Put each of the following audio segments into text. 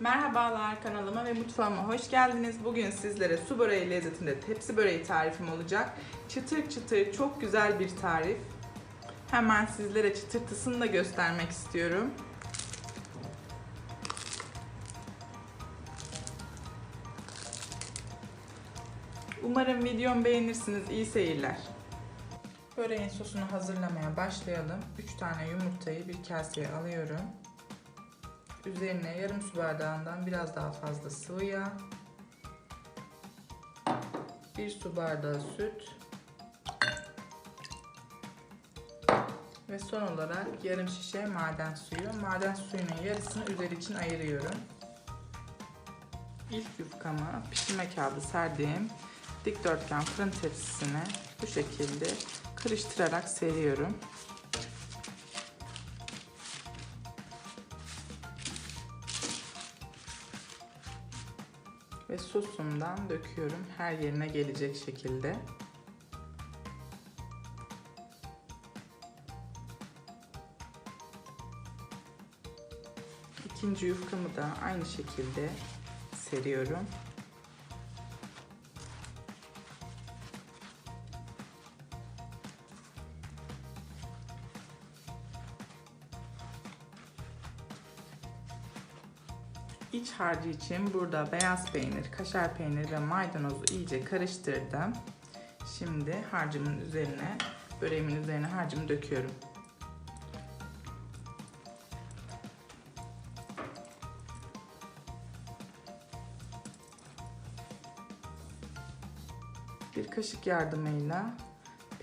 Merhabalar kanalıma ve mutfağıma hoş geldiniz. Bugün sizlere su böreği lezzetinde tepsi böreği tarifim olacak. Çıtır çıtır çok güzel bir tarif. Hemen sizlere çıtırtısını da göstermek istiyorum. Umarım videomu beğenirsiniz. İyi seyirler. Böreğin sosunu hazırlamaya başlayalım. 3 tane yumurtayı bir kaseye alıyorum. Üzerine yarım su bardağından biraz daha fazla sıvı yağ, 1 su bardağı süt ve son olarak yarım şişe maden suyu. Maden suyunun yarısını üzeri için ayırıyorum. İlk yufkamı pişirme kağıdı serdiğim dikdörtgen fırın tepsisine bu şekilde karıştırarak seriyorum. Ve sosumdan döküyorum her yerine gelecek şekilde. İkinci yufkamı da aynı şekilde seriyorum. İç harcı için burada beyaz peynir, kaşar peynir ve maydanozu iyice karıştırdım. Şimdi harcımın üzerine, böreğimin üzerine harcımı döküyorum. Bir kaşık yardımıyla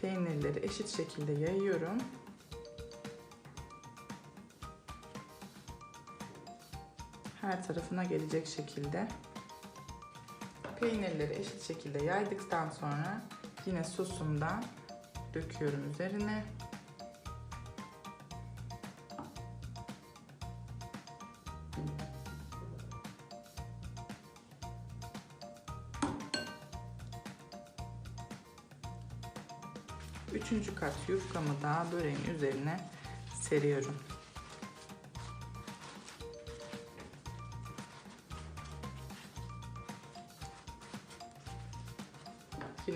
peynirleri eşit şekilde yayıyorum. Her tarafına gelecek şekilde peynirleri eşit şekilde yaydıktan sonra yine sosumdan döküyorum üzerine. Üçüncü kat yufkamı da böreğin üzerine seriyorum.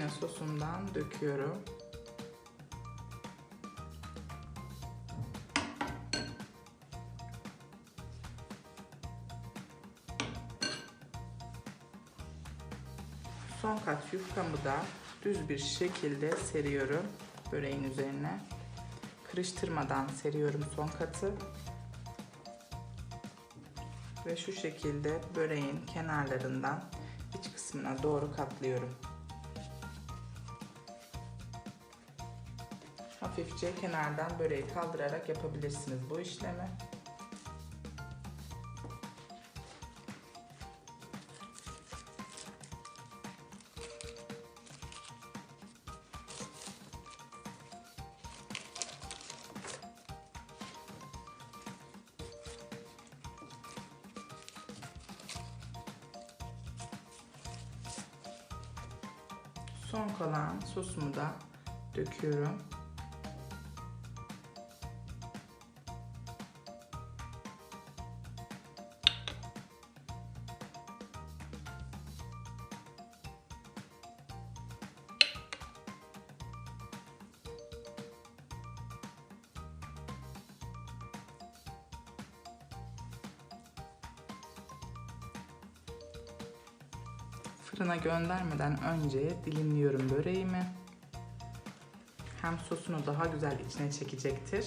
Yine sosumdan döküyorum. Son kat yufkamı da düz bir şekilde seriyorum böreğin üzerine. Kırıştırmadan seriyorum son katı. Ve şu şekilde böreğin kenarlarından iç kısmına doğru katlıyorum. Hafifçe kenardan böreği kaldırarak yapabilirsiniz bu işlemi. Son kalan sosumu da döküyorum. Fırına göndermeden önce dilimliyorum böreğimi. Hem sosunu daha güzel içine çekecektir.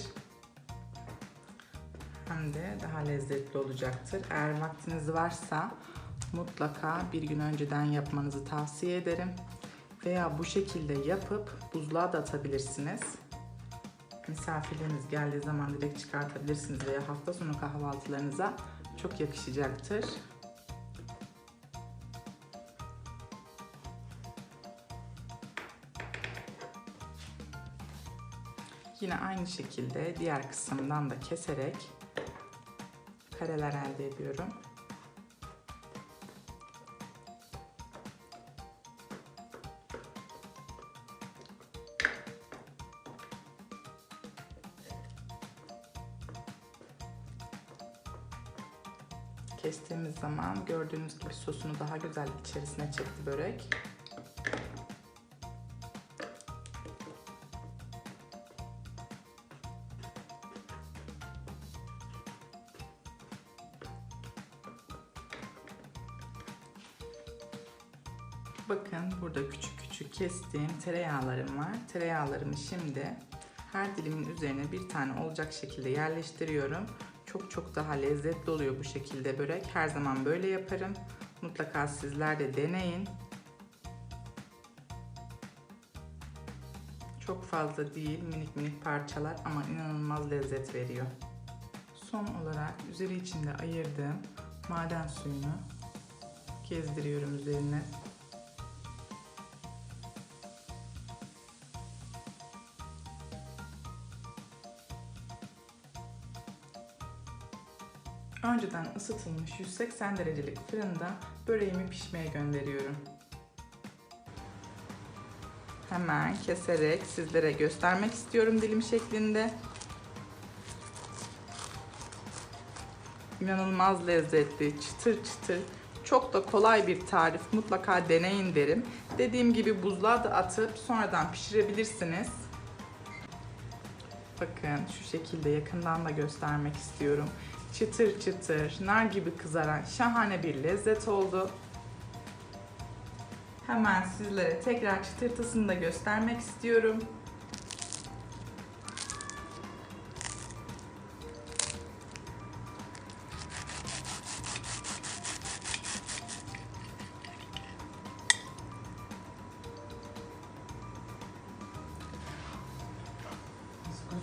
Hem de daha lezzetli olacaktır. Eğer vaktiniz varsa mutlaka bir gün önceden yapmanızı tavsiye ederim. Veya bu şekilde yapıp buzluğa da atabilirsiniz. Misafirleriniz geldiği zaman direkt çıkartabilirsiniz veya hafta sonu kahvaltılarınıza çok yakışacaktır. Yine aynı şekilde diğer kısımdan da keserek kareler elde ediyorum. kestiğimiz zaman gördüğünüz gibi sosunu daha güzel içerisine çekti börek. Bakın burada küçük küçük kestiğim tereyağlarım var. Tereyağlarımı şimdi her dilimin üzerine bir tane olacak şekilde yerleştiriyorum. Çok çok daha lezzetli oluyor bu şekilde börek. Her zaman böyle yaparım. Mutlaka sizler de deneyin. Çok fazla değil, minik minik parçalar ama inanılmaz lezzet veriyor. Son olarak üzeri içinde ayırdığım maden suyunu gezdiriyorum üzerine. Önceden ısıtılmış 180 derecelik fırında böreğimi pişmeye gönderiyorum. Hemen keserek sizlere göstermek istiyorum dilim şeklinde. İnanılmaz lezzetli, çıtır çıtır. Çok da kolay bir tarif. Mutlaka deneyin derim. Dediğim gibi buzluğa da atıp sonradan pişirebilirsiniz. Bakın şu şekilde yakından da göstermek istiyorum. Çıtır çıtır, nar gibi kızaran şahane bir lezzet oldu. Hemen sizlere tekrar çıtırtısını da göstermek istiyorum.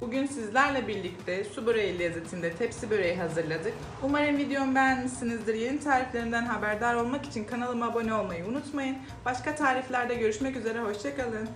Bugün sizlerle birlikte su böreği lezzetinde tepsi böreği hazırladık. Umarım videomu beğenmişsinizdir. Yeni tariflerimden haberdar olmak için kanalıma abone olmayı unutmayın. Başka tariflerde görüşmek üzere, hoşçakalın.